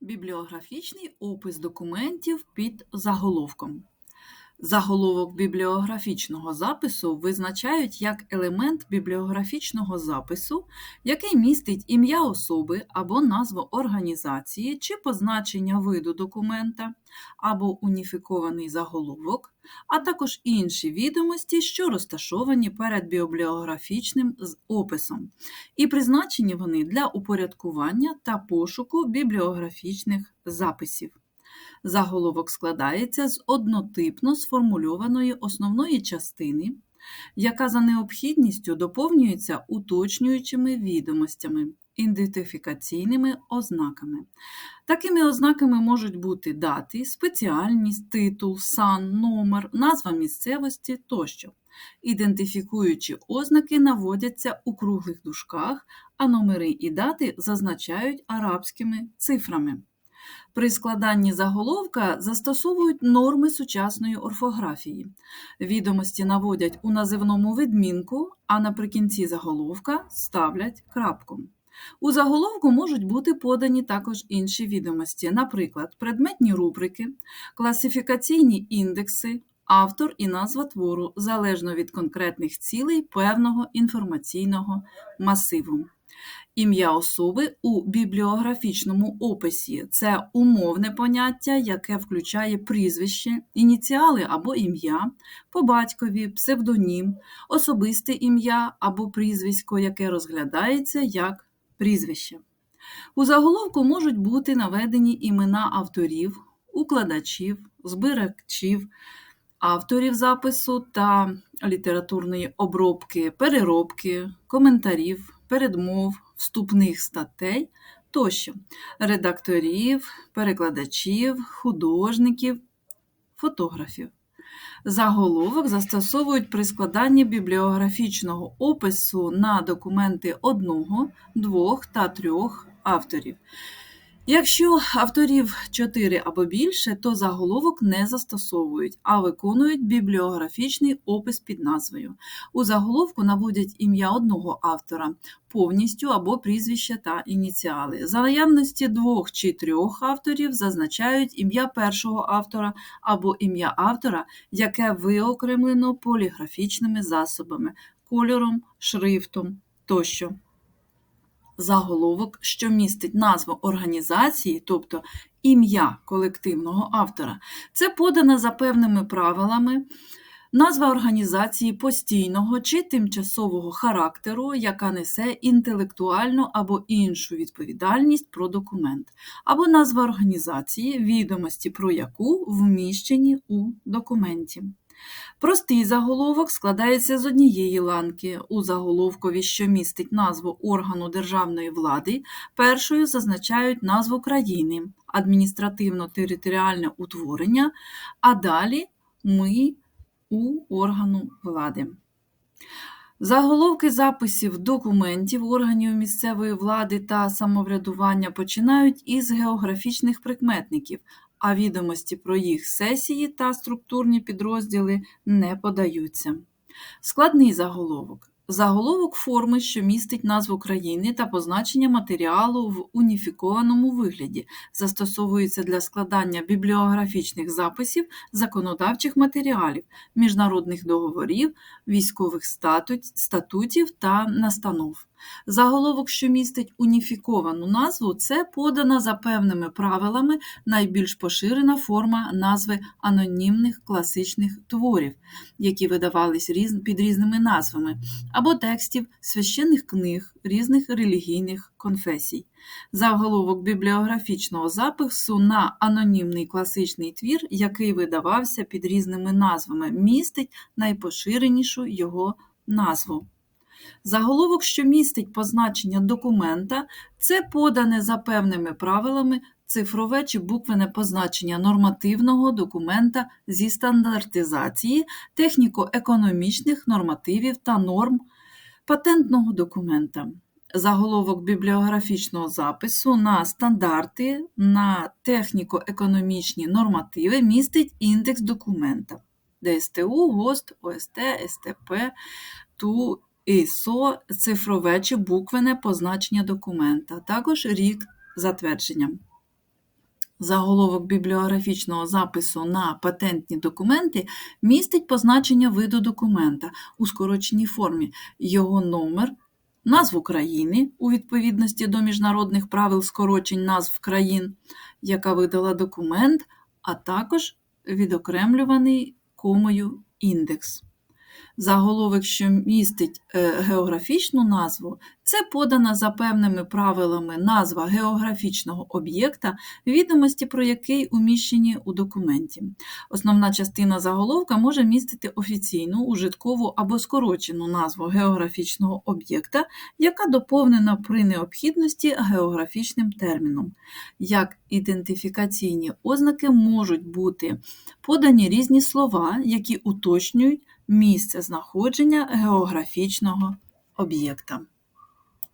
Бібліографічний опис документів під заголовком. Заголовок бібліографічного запису визначають як елемент бібліографічного запису, який містить ім'я особи або назву організації чи позначення виду документа, або уніфікований заголовок, а також інші відомості, що розташовані перед бібліографічним описом, і призначені вони для упорядкування та пошуку бібліографічних записів. Заголовок складається з однотипно сформульованої основної частини, яка за необхідністю доповнюється уточнюючими відомостями, ідентифікаційними ознаками. Такими ознаками можуть бути дати, спеціальність, титул, сан, номер, назва місцевості тощо. Ідентифікуючі ознаки наводяться у круглих дужках, а номери і дати зазначають арабськими цифрами. При складанні заголовка застосовують норми сучасної орфографії. Відомості наводять у називному відмінку, а наприкінці заголовка ставлять крапку. У заголовку можуть бути подані також інші відомості, наприклад, предметні рубрики, класифікаційні індекси, автор і назва твору залежно від конкретних цілей певного інформаційного масиву. Ім'я особи у бібліографічному описі це умовне поняття, яке включає прізвище, ініціали або ім'я, по батькові, псевдонім, особисте ім'я або прізвисько, яке розглядається як прізвище. У заголовку можуть бути наведені імена авторів, укладачів, збирачів, авторів запису та літературної обробки, переробки, коментарів, передмов, вступних статей тощо, редакторів, перекладачів, художників, фотографів. Заголовок застосовують при складанні бібліографічного опису на документи одного, двох та трьох авторів. Якщо авторів 4 або більше, то заголовок не застосовують, а виконують бібліографічний опис під назвою. У заголовку наводять ім'я одного автора повністю або прізвище та ініціали. За наявності двох чи трьох авторів зазначають ім'я першого автора або ім'я автора, яке виокремлено поліграфічними засобами, кольором, шрифтом тощо заголовок, що містить назву організації, тобто ім'я колективного автора, це подана за певними правилами. Назва організації постійного чи тимчасового характеру, яка несе інтелектуальну або іншу відповідальність про документ, або назва організації, відомості про яку вміщені у документі. Простий заголовок складається з однієї ланки. У заголовкові, що містить назву органу державної влади, першою зазначають назву країни, адміністративно-територіальне утворення, а далі ми у органу влади. Заголовки записів документів органів місцевої влади та самоврядування починають із географічних прикметників, а відомості про їх сесії та структурні підрозділи не подаються. Складний заголовок. Заголовок форми, що містить назву країни та позначення матеріалу в уніфікованому вигляді, застосовується для складання бібліографічних записів, законодавчих матеріалів, міжнародних договорів, військових статутів та настанов. Заголовок, що містить уніфіковану назву, це подана за певними правилами найбільш поширена форма назви анонімних класичних творів, які видавались під різними назвами, або текстів священних книг різних релігійних конфесій. Заголовок бібліографічного запису на анонімний класичний твір, який видавався під різними назвами, містить найпоширенішу його назву. Заголовок, що містить позначення документа, це подане за певними правилами цифрове чи буквене позначення нормативного документа зі стандартизації, техніко-економічних нормативів та норм патентного документа. Заголовок бібліографічного запису на стандарти, на техніко-економічні нормативи містить індекс документа ДСТУ, ГОСТ, ОСТ, СТП, ТУ, ІСО, цифрове чи буквене позначення документа, також рік затвердження. Заголовок бібліографічного запису на патентні документи містить позначення виду документа у скороченій формі, його номер, назву країни у відповідності до міжнародних правил скорочень назв країн, яка видала документ, а також відокремлюваний комою індекс. Заголовок, що містить е, географічну назву, це подана за певними правилами назва географічного об'єкта, відомості про який уміщені у документі. Основна частина заголовка може містити офіційну, ужиткову або скорочену назву географічного об'єкта, яка доповнена при необхідності географічним терміном. Як ідентифікаційні ознаки можуть бути подані різні слова, які уточнюють місце знаходження географічного об'єкта.